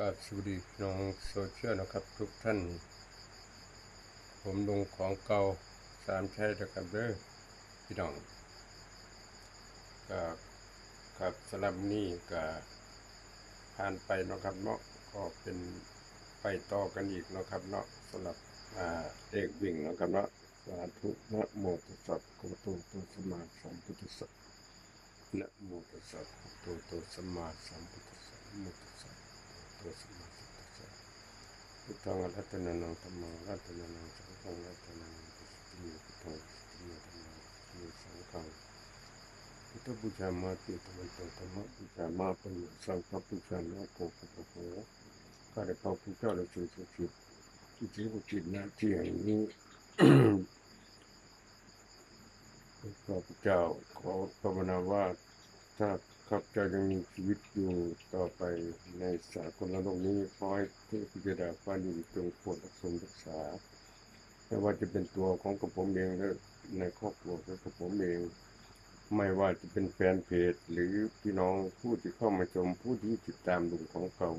กับสวัสดีพี่น้องโซเชียลนะครับ ทุกท่าน ผมลงของเก่าสามชัยนะครับเด้อพี่น้องก็ครับสำหรับนี้ก็ผ่านไปนะครับเนาะก็เป็นไปต่อกันอีกนะครับเนาะสำหรับอ่าเด็กวิ่งนะครับเนาะสาธุนะโมตัสสะภะคะวะโตอะระหะโตสมาสัมพุทธสสะนะโมตัสสะภะคะวะโตอะระหะโตสมาสัมพุทธสสะนะโมตสสะ ตัวสมาสัมพุทธัสสะ พุทธังรัตนานังธรรมังรัตนานังสังฆังรัตนานังปัสสติพุทธังปัสสติธรรมังปัสสติสังฆังพุทธบูชามาติธรรมตังธรรมบูชามาปัญญสังฆบูชานะโกภะโกโหข้าได้พระพุทธเจ้าและสิ่งศักดิ์สิทธิ์ที่ที่บุจิตน้าที่แห่งนี้พระพุทธเจ้าขอภาวนาว่าถ้า ข้าพเจ้ายังมีชีวิตอยู่ต่อไปในสากลโลกนี้ขอให้เทพธิดาฟ้าดินจงโปรดรักษารักษาไม่ว่าจะเป็นตัวของกระผมเองและในครอบครัวของกระผมเอง ไม่ว่าจะเป็นแฟนเพจ หรือพี่น้องผู้ที่เข้ามาชมผู้ที่ติดตามลุงของเก่า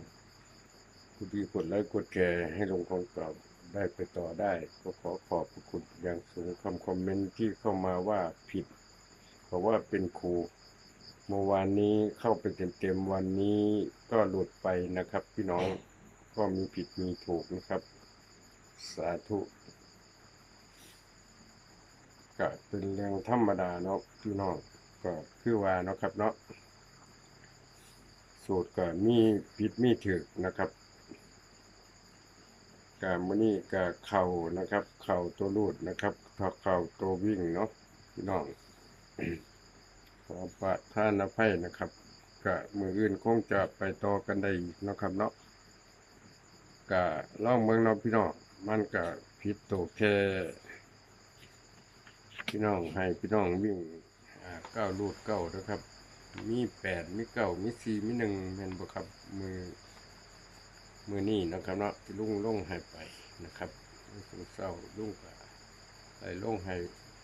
ผู้ที่กดไลค์กดแชร์ให้ลุงของเก่าได้ไปต่อได้ก็ขอขอบพระคุณอย่างสูงคำคอมเมนต์ที่เข้ามาว่าผิด เพราะว่าเป็นครู เมื่อวานนี้เข้าไปเต็มๆวันนี้ก็หลุดไปนะครับ พี่น้องก็มีผิดมีถูกนะครับ สาธุก็เป็นเรื่องธรรมดาเนาะพี่น้องก็คือว่าเนาะครับเนาะสูตรก็มีผิดมีถูกนะครับกามื่อนี้ก็เข่านะครับ เข่าตัวรูดนะครับถ้าเข่าตัววิ่งเนาะพี่น้อง อประทานอภัยนะครับก็มืออื่นคงจะไปต่อกันได้อีกนะครับเนาะก็ล่องเมืองเนาะพี่น้องมันก็ผิดตัวแค่พี่น้องให้พี่น้องวิ่งเก้าลูดเก้านะครับ มีแปดมีเก้ามีสี่มีหนึ่งเป็นบ่ครับมือมือนี่นะครับเนาะที่ลุงลงให้ไปนะครับลุงเศร้าลุ่งก็ไปลงให้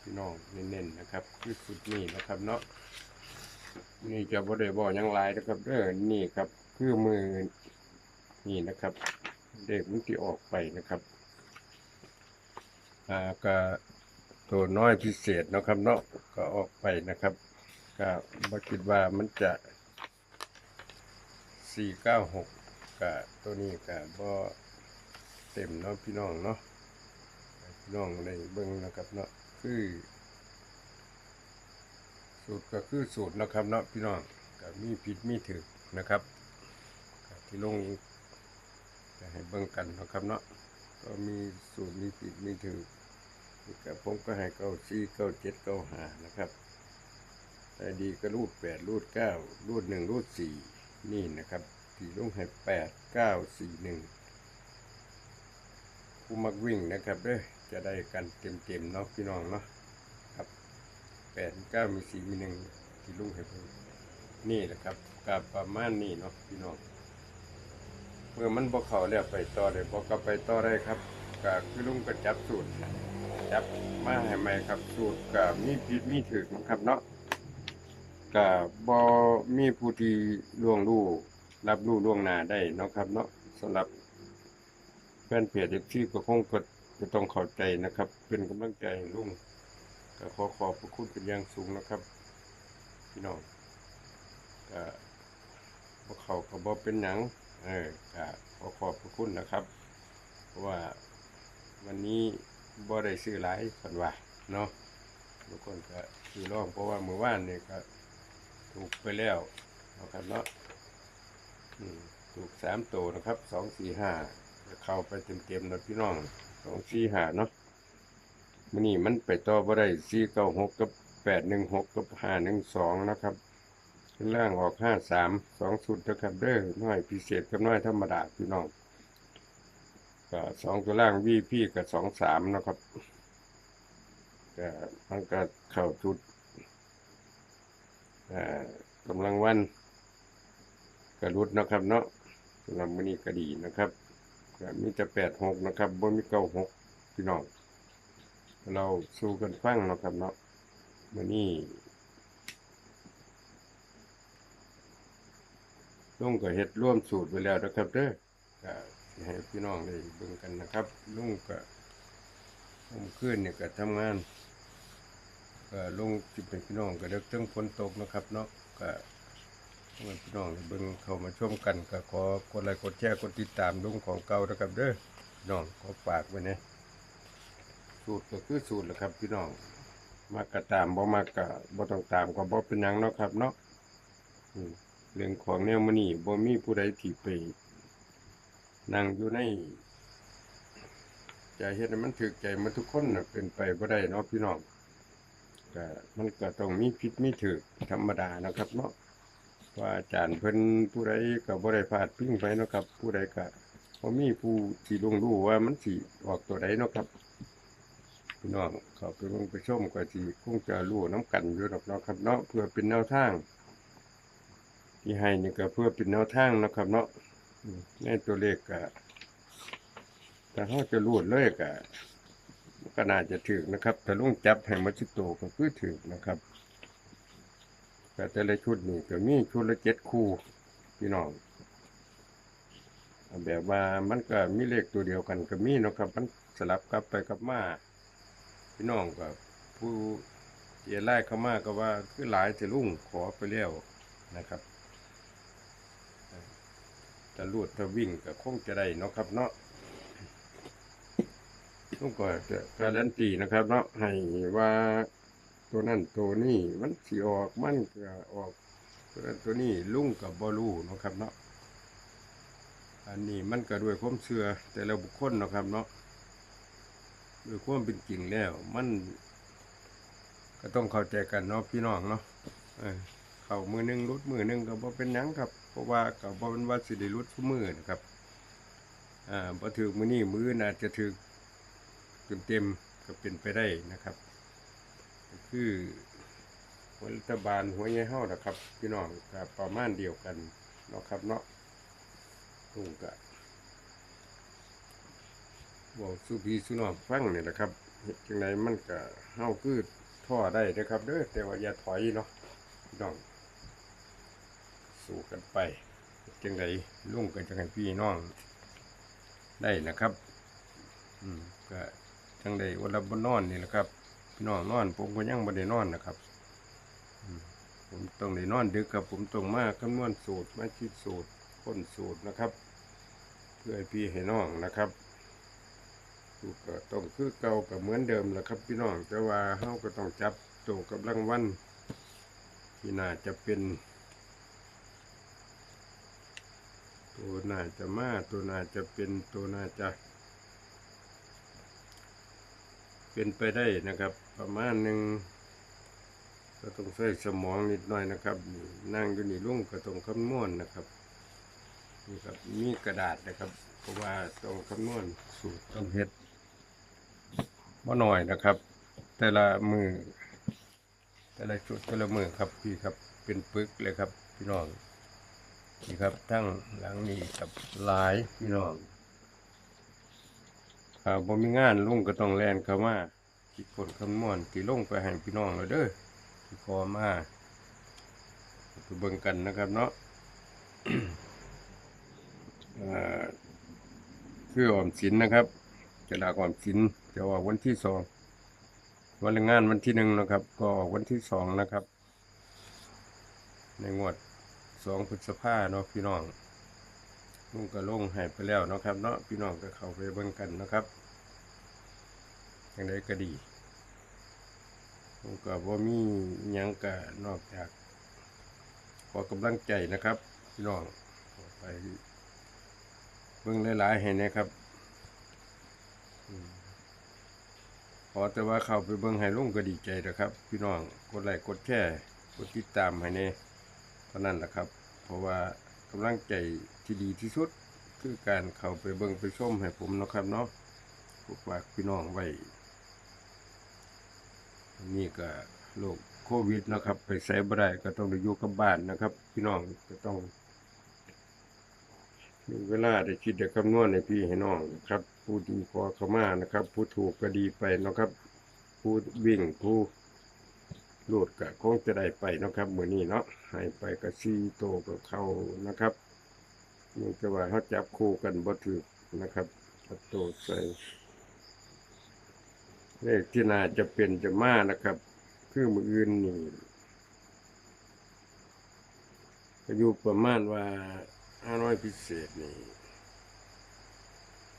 พี่น้องเน้นๆนะครับคือสุดนี่นะครับเนาะ นี่จะบ่ได้บอกยังหลายนะครับเด้อนี่ครับคือมือนี่นะครับ เด็กมันที่ออกไปนะครับอ่าก็ตัวน้อยพิเศษนะครับเนาะก็ออกไปนะครับก็บ่คิดว่ามันจะสี่เก้าหกกับตัวนี้กับบ่เต็มเนาะพี่น้องเนาะพี่น้องในเบิ่งนะครับเนาะคือ สูตรก็คือสูตรนะครับเนาะพี่น้องก็มีผิดมีถูกนะครับที่ลงจะให้เบิ่งกันนะครับเนาะก็มีสูตรมีผิดมีถูกนี่ก็ผมก็ให้เก้าสี่เก้าเจ็ดเก้าห้านะครับแต่ดีก็รูดแปดรูดเก้ารูดหนึ่งรูดสี่นี่นะครับที่ลงให้แปดเก้าสี่หนึ่งผู้มักวิ่งนะครับเด้อจะได้กันเต็มๆเนาะพี่น้องเนาะ แปดเก้ามีสี่มีหนึ่งที่ลุงให้เพิ่นนี่แหละครับกับประมาณนี้เนาะพี่น้องเมื่อมันบ่เขาแล้วไปต่อได้บ่ก็ไปต่อได้ครับก็คือลุงก็จับสูตรจับมาให้ใหม่ครับสูตรก็มีผิดมีถูกนะครับเนาะก็บ่มีผู้ที่ล่วงรู้รับรู้ล่วงหน้าได้เนาะครับเนาะสำหรับแฟนเพจที่ก็คงก็จะต้องเข้าใจนะครับ เป็นกำลังใจลุง ก็ขอขอบพระคุณเป็นอย่างสูงนะครับ พี่น้องก็บ่เขาก็บ่เป็นหยัง เออก็ขอขอบพระคุณนะครับ เพราะว่าวันนี้บ่ได้ซื้อหลายฝันว่าเนาะทุกคนก็ซื้อรองเพราะว่าเมื่อวานเนี่ก็ถูกไปแล้วนะครับเนาะถูกสามตัวนะครับสองสี่ห้าเข้าไปเต็มๆนะพี่น้องสองสี่ห้าเนาะ มันนี่มันไปต่อบ่ได้สี่เก้าหกกับแปดหนึ่งหกกับห้าหนึ่งสองนะครับล่างออกห้าสามสองสุดนะครับเด้อน้อยพิเศษกับน้อยธรรมดาพี่น้องก็สองตัวล่างวีพี่กับสองสามนะครับก็มันก็เข้าจุดกำลังวันกระรุดนะครับเนาะสำหรับมื้อนี้ก็ดีนะครับมีแต่แปดหกนะครับบ่มีเก้าหกพี่น้อง เราสู้กันฟังเนาะครับเนาะมื้อนี้ลุงก็เฮ็ดร่วมสูตรไว้แล้วนะครับเด้อให้พี่น้องได้เบิ่งกันนะครับลุงก็ผมขึ้นเนี่ยก็ทำงานก็ลุงจิเป็นพี่น้องก็เด็กตึงฝนตกนะครับเนาะก็พี่น้องได้เบิ่งเข้ามาชมกันก็ขอกดไลค์กดแชร์กดติดตามลุงของเก่านะครับเด้อน้องขอฝากไว้นะ สูตรก็คือสูตรแหละครับ พี่น้องมากก็ตามบ่มากก็บ่ต้องตามก็บ่เป็นหยังเนาะครับ เนาะอืมเรื่องของแนวมื้อนี้บ่มีผู้ใดที่ไปนั่งอยู่ในใจเฮ็ดให้มันถึกใจมันทุกคนน่ะเป็นไปบ่ได้เนาะพี่น้องก็มันก็ต้องมีผิดมีถูกธรรมดานะครับเนาะว่าอาจารย์เพิ่นผู้ใดก็บ่ได้พลาดพิงไปเนาะครับ ผู้ใดก็บ่มีผู้ที่ลงรู้ว่ามันสิออกตัวใดเนาะครับ พี่น้องเขาไปลงไปชมก็สิคงจะรู้น้ำกันอยู่ดอกเนาะครับเนาะเพื่อเป็นแนวทาง ที่ให้นี่ก็เพื่อเป็นแนวทางนะครับ เนาะอืมในตัวเลขก็แต่เขาจะรูดเลยก็ก็น่าจะถึกนะครับแต่ลุงจับให้มาชิโตก็คือถึกนะครับแต่แต่ละชุดนี่ก็มีชุดละเจ็ดคู่พี่น้องแบบว่ามันก็มีเลขตัวเดียวกันก็มีนะครับ มันสลับกลับไปกลับมา พี่น้องก็ผู้เจียไล่เข้ามาก็ว่าคือหลายจะลุงขอไปแล้วนะครับถ้าลูดถ้าวิ่งก็คงจะได้เนาะครับเนาะต้องก็จะการันตีนะครับ เนาะให้ว่าตัวนั้นตัวนี้มันสิออกมันก็ออกตัวนั้นตัวนี้ลุงกับบอลูเนาะครับเนาะอันนี้มันก็ด้วยความเชื่อแต่ละบุคคลเนาะครับเนาะ ด้วยความเป็นจริงแล้ว มันก็ต้องเข้าใจกันเนาะพี่น้องเนาะเข้ามือหนึงรุดมือหนึงก็บ่เป็นยังครับ เพราะว่าก็บ่เป็นว่าสิได้รุดทุกมือนะครับอ่าบ่ถือมือนี้มืออื่าจะถือเต็มๆก็เป็นไปได้นะครับ คือรัฐบาลหัวใหญ่เฮานะครับ พี่น้องก็ประมาณเดียวกันเนาะครับเนาะลุงก็ บอกสู่พี่สู่น้องฟังนี่แหละครับจังไดมันก็เฮาคือท่อได้เด้อครับ เด้อแต่ว่าอย่าถอยเนาะน้อง สู้กันไปจังไดลุงกันจังไงพี่น้อง ได้นะครับ อืมก็จังไดวันละบนนอนนี่แหละครับพี่น้องนอน ผมก็ยังบ่ได้นอนนะครับผมต้องได้นอนดึกครับผมต้องมาคำนวณสูตรมาคิดสูตรค้นสูตรนะครับ เพื่อให้พี่ให้น้องนะครับ ก็ต้องคือเก่ากับเหมือนเดิมแหละครับพี่น้องแต่ว่าเฮาก็ต้องจับตัวกับรางวัลที่น่าจะเป็นตัวน่าจะมาตัวน่าจะเป็นตัวน่าจะ เป็นไปได้นะครับ ประมาณหนึ่งก็ต้องใช้สมองนิดหน่อยนะครับนั่งอยู่นี่ลุงก็ต้องคำนวณนะครับนี่ครับมีกระดาษนะครับ เพราะว่าต้องคำนวณสูตรต้องเฮ็ด บ่หน่อยนะครับ แต่ละมือแต่ละจุดแต่ละมือครับพี่ครับเป็นปึกเลยครับ พี่น้องนี่ครับทั้งหลังนี้กับหลายพี่น้องถ้าบ่มีงานลุงก็ต้องแลนเข้ามาคิดผลคำนวณที่ลงไปให้พี่น้องแล้วเด้อที่ขอมาไปเบิ่งกันนะครับเนาะอ่าคือออมสินนะครับจะลากออมสิน จะออกวันที่สองวันงานวันที่หนึ่งนะครับ ก็ออกวันที่สองนะครับ ในงวดสองพฤษภาเนาะพี่น้องลุงก็ลงให้ไปแล้วนะครับ เนาะพี่น้องก็เข้าไปเบิ่งกันนะครับอย่างไรก็ดีลุงก็บ่มียังก็นอกจาก ขอกำลังใจนะครับ พี่น้องไปเบิ่งหลายๆให้นะครับอืมข อแต่ว่าเข้าไปเบิ่งให้ลุงก็ดีใจนะครับ พี่น้องกดไลค์กดแชร์กดติดตามให้แน่เท่านั้นแหละครับ เพราะว่ากำลังใจที่ดีที่สุด คือการเข้าไปเบิ่งไปชมให้ผมนะครับเนาะพวกฝากพี่น้องไว้นี่ก็โรคโควิดนะครับ ไปใส่บ่ได้ก็ต้องอยู่กับบ้านนะครับ พี่น้องก็ต้อง มีเวลาได้คิดได้คำนวณให้พี่ให้น้องนะครับ ผู้ดีพอข้ามานะครับ ผู้ถูกก็ดีไปนะครับ ผู้วิ่งผู้หลุดก็คงจะได้ไปนะครับมือนี้เนาะให้ไปก็ซีโตกับเขานะครับมันจะว่าเขาจับคู่กันบ่ถูกนะครับประตูใส่เลขที่น่าจะเป็นจะมานะครับ คือมืออื่นนี่ก็อยู่ประมาณว่า ห้าร้อยพิเศษนี่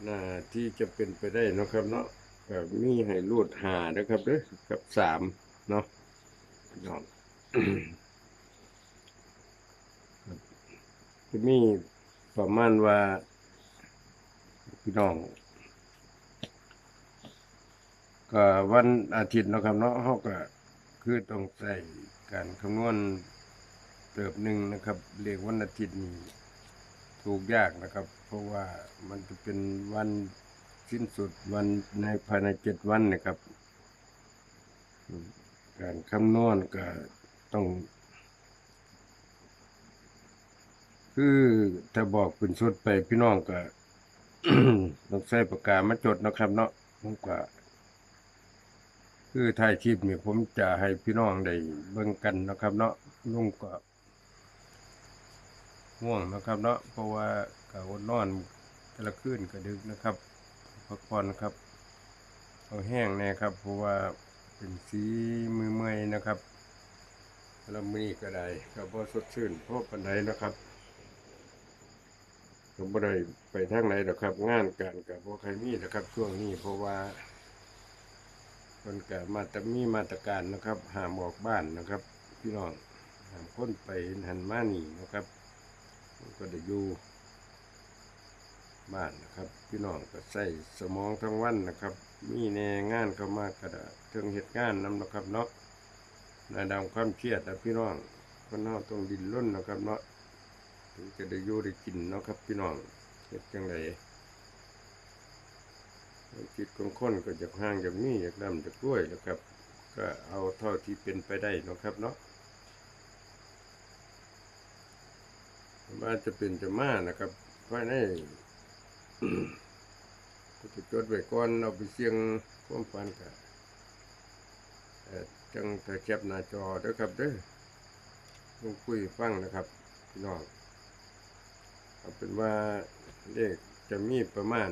น่าที่จะเป็นไปได้นะครับเนาะก็มีให้รูดหานะครับเด้อกับสามเนาะพี่น้องจะมีประมาณว่าพี่น้องก็วันอาทิตย์นะครับเนาะเขาก็คือต้องใส่การคำนวณเติบหนึ่งนะครับเรียกวันอาทิตย์นี้ ถูกยากนะครับ เพราะว่ามันจะเป็นวันสิ้นสุดวันในภายในเจ็ดวันนะครับ การคำนวณก็ต้อง คือถ้าบอกเป็นชุดไปพี่น้องก็ต้องใส่ปากกามาจดนะครับเนาะผมก็คือถ่ายคลิปนี่ผมจะให้พี่น้องได้เบิ่งกันนะครับ เนาะลุงก็ ง่วงนะครับ เนาะเพราะว่าก็อดนอนแต่ละคืนก็ดึกนะครับพักผ่อนะครับเอาแห้งแน่ครับ เพราะว่าเป็นสีมือเมื่อยนะครับแล้วมือก็ได้ก็บ่สดชื่นเพราะปานใดนะครับก็บ่ได้ไปทางไหนหรอกครับ งานการกับบ่ใครมีนะครับ ช่วงนี้เพราะว่าคนก็มาตรมีมาตรการนะครับห้ามออกบ้านนะครับ พี่น้องห้ามคนไปหันมาหนีนะครับ ก็ได้อยู่บ้านนะครับ พี่น้องก็ใส่สมองทั้งวันนะครับ มีแนงานเข้ามากกระดาเทิงเหตุงานนำนะครับเนาะในดามความเครียดนะพี่น้องคนเฮาต้องดิ้นรนนะครับเนาะถึงจะได้อยู่ได้กินเนาะครับ พี่น้องเฮ็ดจังไดจิตของคนก็จากห่างจากนี้จากดำจากกล้วยนะครับ ก็เอาเท่าที่เป็นไปได้นะครับเนาะ ว่าจะเป็นจะมานะครับภายในก็จะจดไว้ก่อนเอาไปเสียงความฝันกับจังแต่แคปหน้าจอเด้อครับเด้อลงคุยฟังนะครับพี่น้องเอาเป็นว่าเลขจะมีประมาณ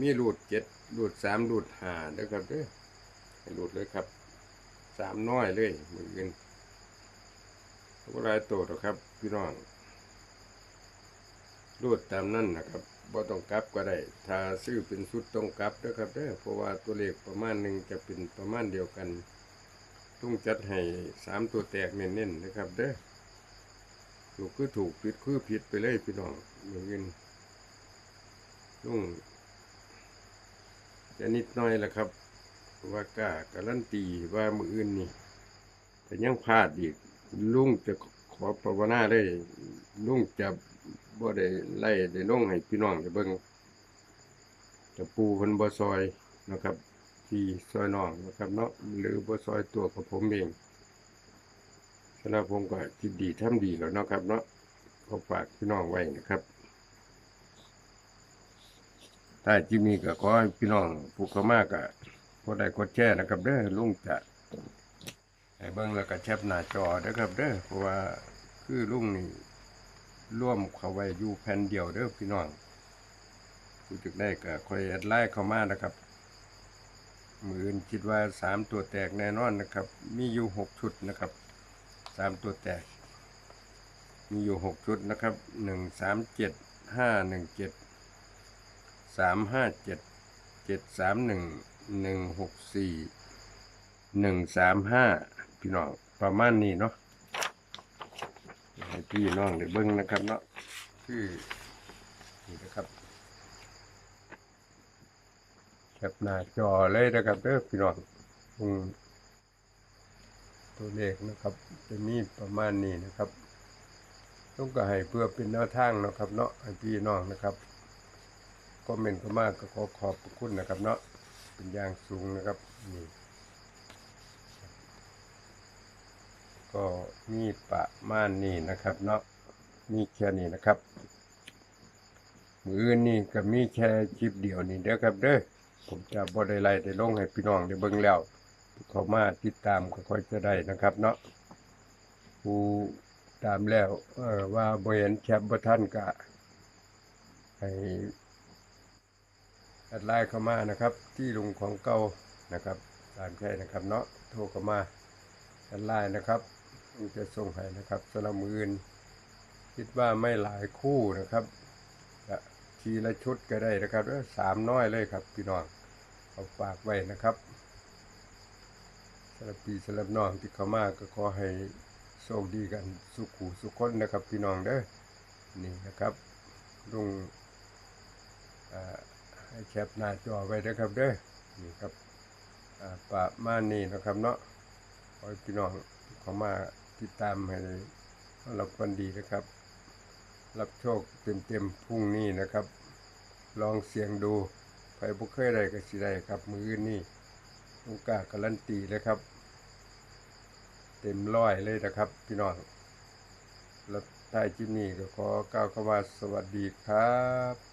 มีรูดเจ็ดรูดสามรูดห้าเด้อครับเด้อห้รูดเลยครับสามน้อยเลยเหมือนกัน ก็รายโตหรอกครับ พี่น้องรูดตามนั่นนะครับบ่ต้องกลับก็ได้ ถ้าซื้อเป็นชุดต้องกลับเด้อครับเด้อเพราะว่าตัวเลขประมาณหนึ่งจะเป็นประมาณเดียวกันต้องจัดให้สามตัวแตกเน้นๆนะครับเด้อถูกคือถูกผิดคือผิดไปเลยพี่น้องเหมือนกันลุงจะนิดหน้อยแหละครับ ว่ากาการันตีว่ามืออื่นนี่แต่ยังพลาดอีก ลุงจะขอภาวนาได้ลุงจะบ่ได้ไล่ได้ลงให้พี่น้องได้เบิ่งจะปูเพิ่นบ่ซอยนะครับ ที่ซอยน้องนะครับเนาะหรือบ่ซอยตัวกับผมเองสำหรับผมก็คิดดีทำดีแล้วเนาะครับ เนาะก็ฝากพี่น้องไว้นะครับถ้าจิมีก็ขอให้พี่น้องผู้เข้ามากก็พอได้กดแชร์นะครับเด้อลุงจะ ให้เบิ่งแล้วก็แชปหน้าจอเด้อครับเด้อเพราะว่าคือลุงนี่ร่วมเข้าไว้อยู่แผ่นเดียวเด้อพี่น้องผู้จึกได้ก็คอยแอดไลน์เข้ามานะครับมืออื่นคิดว่าสามตัวแตกแน่นอนนะครับ มีอยู่หกชุดนะครับสามตัวแตก มีอยู่หกชุดนะครับหนึ่งสามเจ็ดห้าหนึ่งเจ็ดสามห้าเจ็ดเจ็ดสามหนึ่งหนึ่งหกสี่หนึ่งสามห้า พี่น้องประมาณนี้เนาะให้พี่น้องได้เบิ้งนะครับเนาะคือนี่นะครับแคปหน้าจอเลยนะครับเด้อพี่น้องอืมตัวเลขนะครับ จะมีประมาณนี้นะครับ ต้องก็ให้เพื่อเป็นแนวทางนะครับ เนาะให้พี่น้องนะครับคอมเมนต์เข้ามาก็ขอขอบคุณนะครับ เนาะเป็นอย่างสูงนะครับนี่ ก็มีประมาณนี้นะครับ เนาะมีแค่นี้นะครับ มืออนี่ก็มีแค่คลิปเดียวนี่เด้อครับเด้อผมจะบ่ได้ไล่ได้ลงให้พี่น้องได้เบิ่งแล้วเขามาติดตามก็ค่อยจะได้นะครับ เนาะผู้ตามแล้วเออว่าบ่เห็นแคปบ่ทันก็ให้แอดไลน์เข้ามานะครับ ที่ลุงของเก่านะครับ ตามแค่นะครับ เนาะโทรเข้ามาแอดไลน์นะครับ จะส่งให้นะครับสำหรับมืออื่นคิดว่าไม่หลายคู่นะครับทีละชุดก็ได้นะครับสามน้อยเลยครับพี่น้องเอาฝากไว้นะครับสำหรับปีสำหรับน้องที่เข้ามาก็ขอให้โชคดีกันสุขูสุขคนนะครับพี่น้องเด้อนี่นะครับลุงอ่าให้แคปหน้าจอไว้นะครับเด้อนี่ครับอ่าประมาณนี้นะครับเนาะขอพี่น้องเข้ามา ติดตามให้รับวันดีนะครับ รับโชคเต็มๆพรุ่งนี้นะครับ ลองเสี่ยงดูใครบ่เคยได้ก็สิได้ครับ มือนี้ลูกกล้าการันตีเลยครับ เต็มร้อยเลยนะครับ พี่น้องแล้วท้ายคลิปนี้ก็ขอกล่าวคำว่าสวัสดีครับ